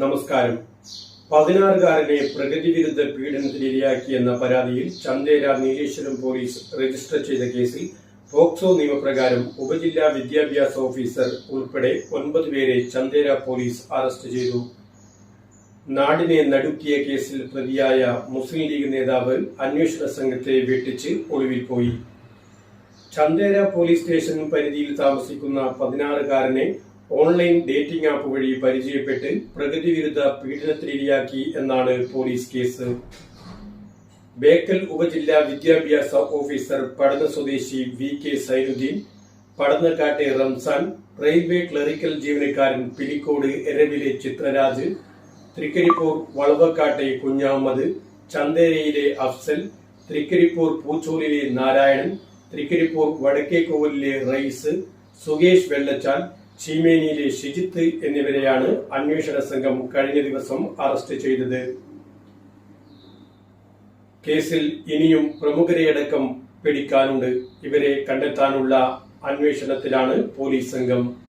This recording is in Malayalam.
നമസ്കാരം. പതിനാറുകാരനെ പ്രകൃതി വിരുദ്ധ പീഡനത്തിനിരയാക്കിയെന്ന പരാതിയിൽ ചന്ദേര നീലേശ്വരം പോലീസ് രജിസ്റ്റർ ചെയ്ത കേസിൽ പോക്സോ നിയമപ്രകാരം ഉപജില്ലാ വിദ്യാഭ്യാസ ഓഫീസർ ഉൾപ്പെടെ ഒൻപത് പേരെ ചന്ദേര പോലീസ് അറസ്റ്റ് ചെയ്തു. നാടിനെ നടുക്കിയ കേസിൽ പ്രതിയായ മുസ്ലിം ലീഗ് നേതാവ് അന്വേഷണ സംഘത്തെ വെട്ടിച്ച് ഒളിവിൽ പോയി. ചന്ദേര പോലീസ് സ്റ്റേഷൻ പരിധിയിൽ താമസിക്കുന്ന പതിനാറുകാരനെ ഓൺലൈൻ ഡേറ്റിംഗ് ആപ്പ് വഴി പരിചയപ്പെട്ട് പ്രകൃതി വിരുദ്ധ പീഡനത്തിനിരയാക്കി എന്നാണ് പോലീസ് കേസ്. ബേക്കൽ ഉപജില്ലാ വിദ്യാഭ്യാസ ഓഫീസർ പടന്ന സ്വദേശി വി കെ സൈനുദ്ദീൻ പടന്നക്കാട്ടെ റംസാൻ റെയിൽവേ ക്ലറിക്കൽ ജീവനക്കാരൻ പിലിക്കോട് എരവിലെ ചിത്രരാജ് തൃക്കരിപ്പൂർ വളവക്കാട്ടെ കുഞ്ഞാമത് ചന്തേരയിലെ അഫ്സൽ തൃക്കരിപ്പൂർ പൂച്ചൂരിലെ നാരായണൻ തൃക്കരിപ്പൂർ വടക്കേക്കോവിലെ റൈസ് സുകേഷ് വെള്ളച്ചാൽ ചീമേനിയിലെ ഷിജിത്ത് എന്നിവരെയാണ് അന്വേഷണ സംഘം കഴിഞ്ഞ ദിവസം അറസ്റ്റ് ചെയ്തത്. കേസിൽ ഇനിയും പ്രമുഖരെയടക്കം പിടിക്കാനുണ്ട്. ഇവരെ കണ്ടെത്താനുള്ള അന്വേഷണത്തിലാണ് പോലീസ് സംഘം.